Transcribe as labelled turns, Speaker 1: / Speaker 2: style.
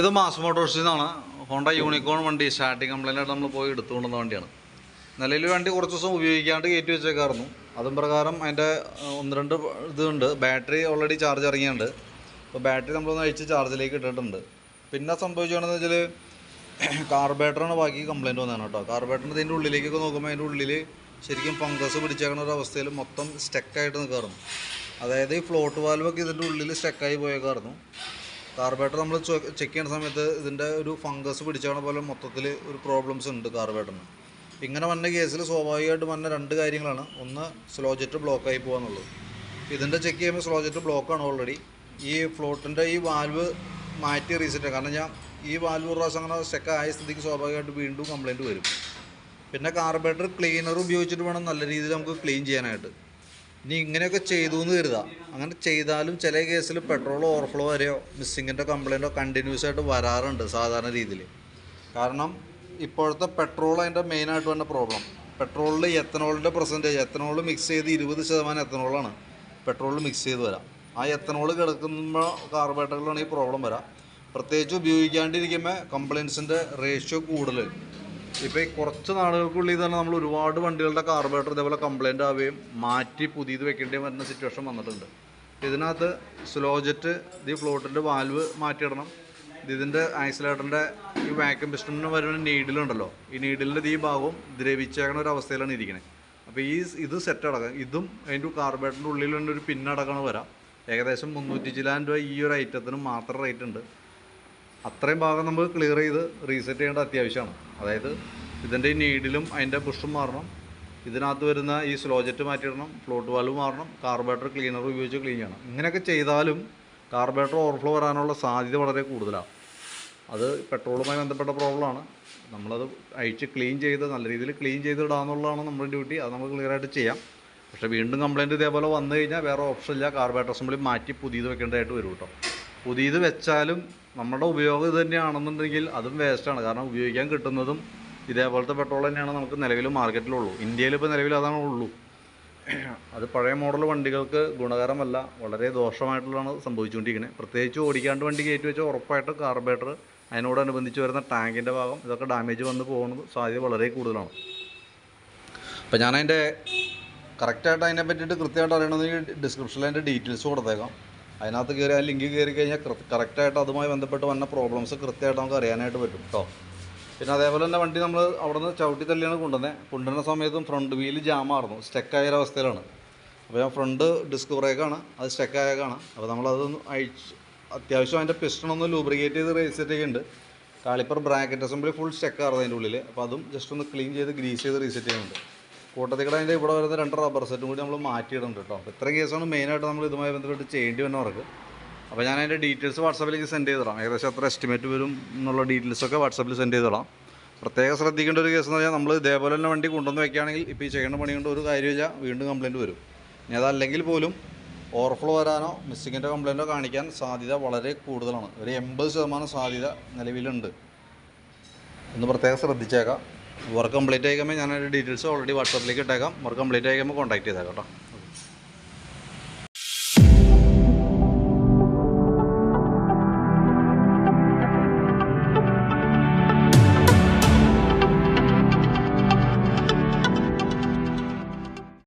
Speaker 1: ഇത് മാസ് മോട്ടോഴ്സിൽ നിന്നാണ്. ഹോണ്ട യൂണിക്കോൺ വണ്ടി സ്റ്റാർട്ടിങ് കംപ്ലൈന്റ് നമ്മൾ പോയി എടുത്തുകൊണ്ടുവന്ന വണ്ടിയാണ്. നിലയിൽ വണ്ടി കുറച്ച് ദിവസം ഉപയോഗിക്കാണ്ട് കയറ്റി വെച്ചേക്കായിരുന്നു. അതും പ്രകാരം അതിന്റെ ഒന്ന് രണ്ട് ഇതുണ്ട്. ബാറ്ററി ഓൾറെഡി ചാർജ് ഇറങ്ങിയുണ്ട് അപ്പോൾ ബാറ്ററി നമ്മളൊന്ന് അഴിച്ച് ചാർജിലേക്ക് ഇട്ടിട്ടുണ്ട്. പിന്നെ സംഭവിച്ചതെന്ന് വെച്ചാൽ കാർബേറ്ററാണ് ബാക്കി കംപ്ലൈന്റ് വന്നതാണ് കേട്ടോ. കാർബേറ്ററിന്റെ ഇതിന്റെ ഉള്ളിലേക്കൊക്കെ നോക്കുമ്പോൾ അതിന്റെ ഉള്ളിൽ ശരിക്കും ഫംഗസ് പിടിച്ചേക്കുന്ന ഒരു അവസ്ഥയിൽ മൊത്തം സ്റ്റക്കായിട്ട് നിൽക്കാറുണ്ട് അതായത് ഈ ഫ്ലോട്ട് വാൽവൊക്കെ ഇതിന്റെ ഉള്ളിൽ സ്റ്റക്കായി പോയേക്കായിരുന്നു കാർബേറ്റർ നമ്മൾ ചെക്ക് ചെയ്യുന്ന സമയത്ത് ഇതിന്റെ ഒരു ഫംഗസ് പിടിച്ചാണ് പോലെ മൊത്തത്തിൽ ഒരു പ്രോബ്ലംസ് ഉണ്ട് കാർബേറ്ററിന് ഇങ്ങനെ വന്ന കേസിൽ സ്വാഭാവികമായിട്ട് വന്ന രണ്ട് കാര്യങ്ങളാണ്. ഒന്ന് സ്ലോ ജെറ്റ് ബ്ലോക്കായി പോകാന്നുള്ളത് ഇതിന്റെ ചെക്ക് ചെയ്യുമ്പോൾ സ്ലോ ജെറ്റ് ബ്ലോക്കാണ് ഓൾറെഡി ഈ ഫ്ലോട്ടിന്റെ ഈ വാൽവ് മാറ്റി റീസെറ്റ് കാരണം ഞാൻ ഈ വാൽവ് പ്രാവശ്യം അങ്ങനെ സ്റ്റെക്ക് ആയ സ്ഥിതിക്ക് സ്വാഭാവികമായിട്ട് വീണ്ടും കംപ്ലയിന്റ് വരും. പിന്നെ കാർബേറ്റർ ക്ലീനർ ഉപയോഗിച്ചിട്ട് വേണം നല്ല രീതിയിൽ നമുക്ക് ക്ലീൻ ചെയ്യാനായിട്ട്. ഇനി ഇങ്ങനെയൊക്കെ ചെയ്തു എന്ന് കരുതുക അങ്ങനെ ചെയ്താലും ചില കേസിൽ പെട്രോൾ ഓവർഫ്ലോ വരെയോ മിസ്സിങ്ങിന്റെ കംപ്ലയിന്റോ കണ്ടിന്യൂസ് ആയിട്ട് വരാറുണ്ട് സാധാരണ രീതിയിൽ കാരണം ഇപ്പോഴത്തെ പെട്രോൾ അതിന്റെ മെയിനായിട്ട് വന്ന പ്രോബ്ലം പെട്രോളിൽ എത്തനോളിന്റെ പെർസെന്റേജ് എത്തനോൾ മിക്സ് ചെയ്ത് ഇരുപത് ശതമാനം എത്തനോളാണ് പെട്രോളിൽ മിക്സ് ചെയ്ത് വരാം. ആ എത്തനോൾ കിടക്കുമ്പോൾ കാർബോഹൈഡ്രേറ്റുകളാണ് ഈ പ്രോബ്ലം വരാം. പ്രത്യേകിച്ച് ഉപയോഗിക്കാണ്ടിരിക്കുമ്പോൾ കംപ്ലയിൻസിന്റെ റേഷ്യോ കൂടുതൽ ഇപ്പോൾ ഈ കുറച്ച് നാളുകൾക്കുള്ളിൽ തന്നെ നമ്മൾ ഒരുപാട് വണ്ടികളുടെ കാർബറേറ്റർ ഇതേപോലെ കംപ്ലൈന്റ് ആവുകയും മാറ്റി പുതിയത് വെക്കേണ്ടി വരുന്ന സിറ്റുവേഷൻ വന്നിട്ടുണ്ട്. ഇതിനകത്ത് സ്ലോ ജെറ്റ് ഈ ഫ്ലോട്ടിന്റെ വാൽവ് മാറ്റിയിടണം. ഇതിന്റെ ആക്സിലേറ്ററിന്റെ ഈ വാക്യൂം പിസ്റ്റണിന് വരുന്ന നീഡിലുണ്ടല്ലോ ഈ നീഡിലിന്റെ ഈ ഭാഗവും ദ്രവിച്ചേക്കണ ഒരു അവസ്ഥയിലാണ് ഇരിക്കുന്നത് അപ്പോൾ ഈ ഇത് സെറ്റ് അടക്കം ഇതും അതിന്റെ കാർബറേറ്ററിന്റെ ഉള്ളിൽ ഒരു പിന്നടക്കണം വരാം. ഏകദേശം മുന്നൂറ്റി ചിലാൻ രൂപ ഈ ഒരു ഐറ്റത്തിന് മാത്രം റേറ്റ് ഉണ്ട്. അത്രയും ഭാഗം നമ്മൾ ക്ലിയർ ചെയ്ത് റീസെറ്റ് ചെയ്യേണ്ട അത്യാവശ്യമാണ്. അതായത് ഇതിന്റെ ഈ നീഡിലും അതിന്റെ പുഷും മാറണം. ഇതിനകത്ത് വരുന്ന ഈ സ്ലോജറ്റ് മാറ്റിയിടണം ഫ്ലോട്ട് വാൽവ് മാറണം കാർബേറ്റർ ക്ലീനർ ഉപയോഗിച്ച് ക്ലീൻ ചെയ്യണം. ഇങ്ങനെയൊക്കെ ചെയ്താലും കാർബേറ്റർ ഓവർഫ്ലോ വരാനുള്ള സാധ്യത വളരെ കൂടുതലാണ്. അത് പെട്രോളുമായി ബന്ധപ്പെട്ട പ്രോബ്ലമാണ് നമ്മളത് അഴിച്ച് ക്ലീൻ ചെയ്ത് നല്ല രീതിയിൽ ക്ലീൻ ചെയ്ത് നമ്മുടെ ഡ്യൂട്ടി അത് നമുക്ക് ക്ലിയറായിട്ട് ചെയ്യാം. പക്ഷേ വീണ്ടും കംപ്ലയിന്റ് ഇതേപോലെ വന്നു കഴിഞ്ഞാൽ വേറെ ഓപ്ഷൻ ഇല്ല. കാർബേറ്റർ അസംബ്ലി മാറ്റി പുതിയത് വെക്കേണ്ടതായിട്ട് വരും കേട്ടോ. പുതിയത് വെച്ചാലും നമ്മുടെ ഉപയോഗം ഇത് തന്നെയാണെന്നുണ്ടെങ്കിൽ അതും വേസ്റ്റാണ് കാരണം ഉപയോഗിക്കാൻ കിട്ടുന്നതും ഇതേപോലത്തെ പെട്രോൾ തന്നെയാണ് നമുക്ക് നിലവിൽ മാർക്കറ്റിലുള്ളൂ. ഇന്ത്യയിൽ ഇപ്പോൾ നിലവിൽ അതാണ് ഉള്ളൂ. അത് പഴയ മോഡൽ വണ്ടികൾക്ക് ഗുണകരമല്ല വളരെ ദോഷമായിട്ടുള്ളതാണ് സംഭവിച്ചുകൊണ്ടിരിക്കുന്നത് പ്രത്യേകിച്ച് ഓടിക്കാണ്ട് വണ്ടി കയറ്റി വെച്ചാൽ ഉറപ്പായിട്ട് കാർബേറ്റർ അതിനോടനുബന്ധിച്ച് വരുന്ന ടാങ്കിന്റെ ഭാഗം ഇതൊക്കെ ഡാമേജ് വന്ന് പോകുന്നത് സാധ്യത വളരെ കൂടുതലാണ്. അപ്പോൾ ഞാനതിന്റെ കറക്റ്റായിട്ട് അതിനെ പറ്റിയിട്ട് കൃത്യമായിട്ട് അറിയണമെങ്കിൽ ഡിസ്ക്രിപ്ഷനിൽ അതിന്റെ ഡീറ്റെയിൽസ് കൊടുത്തേക്കാം. അതിനകത്ത് കയറി ആ ലിങ്ക് കയറി കഴിഞ്ഞാൽ കറക്റ്റായിട്ട് അതുമായി ബന്ധപ്പെട്ട് വന്ന പ്രോബ്ലംസ് കൃത്യമായിട്ട് നമുക്ക് അറിയാനായിട്ട് പറ്റും കേട്ടോ പിന്നെ അതേപോലെ തന്നെ വണ്ടി നമ്മൾ അവിടെ നിന്ന് ചവിട്ടി തള്ളിയാണ് കൊണ്ടുവന്നത് കൊണ്ടുവരുന്ന സമയത്തും ഫ്രണ്ട് വീൽ ജാമായിരുന്നു സ്റ്റക്കായ അവസ്ഥയിലാണ്. അപ്പോൾ ഞാൻ ഫ്രണ്ട് ഡിസ്ക് ബ്രേക്കാണ് അത് സ്റ്റക്കായേക്കാണ് അപ്പോൾ നമ്മളതൊന്ന് അഴിച്ച് അത്യാവശ്യം അതിന്റെ പിസ്റ്റണൊന്ന് ലൂബ്രിക്കേറ്റ് ചെയ്ത് റീസെറ്റ് ചെയ്യുന്നുണ്ട് കാളിപ്പർ ബ്രാക്കറ്റ് അസംബ്ലി ഫുൾ സ്റ്റക്കായിരുന്നു അതിന്റെ ഉള്ളിൽ അപ്പോൾ അതും ജസ്റ്റ് ഒന്ന് ക്ലീൻ ചെയ്ത് ഗ്രീസ് ചെയ്ത് റീസെറ്റ് ചെയ്യുന്നുണ്ട്. കൂട്ടത്തിൽ കൂടെ അതിന്റെ ഇവിടെ വരുന്ന രണ്ട് റബ്ബർ സെറ്റും കൂടി നമ്മൾ മാറ്റിയിടുന്നുണ്ട് കേട്ടോ. അപ്പോൾ ഇത്രയും കേസാണ് മെയിനായിട്ട് നമ്മൾ ഇതുമായി ബന്ധപ്പെട്ട് ചെയ്യേണ്ടി വന്ന വർക്ക് അപ്പോൾ ഞാൻ അതിന്റെ ഡീറ്റെയിൽസ് വാട്സാപ്പിലേക്ക് സെൻഡ് ചെയ്തിടാം ഏകദേശം എത്ര എസ്റ്റിമേറ്റ് വരും എന്നുള്ള ഡീറ്റെയിൽസൊക്കെ വാട്സാപ്പിൽ സെൻഡ് ചെയ്തിടാം പ്രത്യേകം ശ്രദ്ധിക്കേണ്ട ഒരു കേസ് എന്ന് പറഞ്ഞാൽ നമ്മൾ ഇതേപോലെ തന്നെ വണ്ടി കൊണ്ടുവന്ന് വെക്കുകയാണെങ്കിൽ ഇപ്പോൾ ഈ ചെയ്യേണ്ട പണി കൊണ്ട് ഒരു കാര്യമില്ല വീണ്ടും കംപ്ലയിന്റ് വരും. ഇനി അതല്ലെങ്കിൽ പോലും ഓവർഫ്ലോ വരാനോ മിസ്സിങ്ങിന്റെ കംപ്ലയിന്റോ കാണിക്കാൻ സാധ്യത വളരെ കൂടുതലാണ്. ഒരു എൺപത് ശതമാനം സാധ്യത നിലവിലുണ്ട്. ഒന്ന് പ്രത്യേകം ശ്രദ്ധിച്ചേക്കാം. വർക്ക് കംപ്ലീറ്റ് ആയിക്കുമ്പോൾ ഞാൻ അതിന്റെ ഡീറ്റെയിൽസ് ഓൾറെഡി വാട്സാപ്പിലേക്ക് ഇട്ടേക്കാം. വർക്ക് കംപ്ലീറ്റ് ആയിക്കുമ്പോൾ കോൺടാക്ട് ചെയ്തേക്കാം കേട്ടോ.